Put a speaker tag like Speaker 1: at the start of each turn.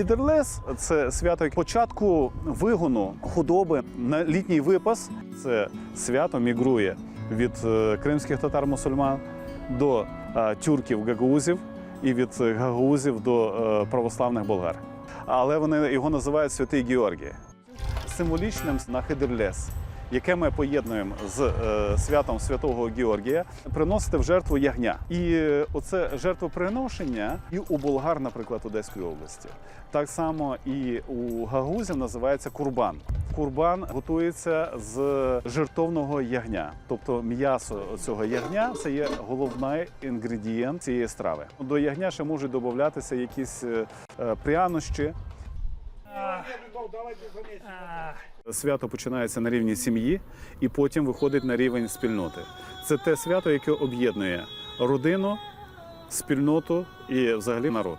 Speaker 1: Хідерлес це свято початку вигону худоби на літній випас. Це свято мігрує від е, кримських татар-мусульман до е, тюрків гагаузів і від гагаузів до е, православних болгар. Але вони його називають Святий Георгій. Символічним на Хидерлес, яке ми поєднуємо з е, святом святого Георгія, приносити в жертву ягня. І е, оце жертвоприношення і у болгар, наприклад, Одеської області. Так само і у гагаузів називається курбан. Курбан готується з жертовного ягня, тобто м'ясо цього ягня це є головний інгредієнт цієї страви. До ягня ще можуть додатися якісь е, прянощі, Свято починається на рівні сім'ї і потім виходить на рівень спільноти. Це те свято, яке об'єднує родину, спільноту і взагалі народ.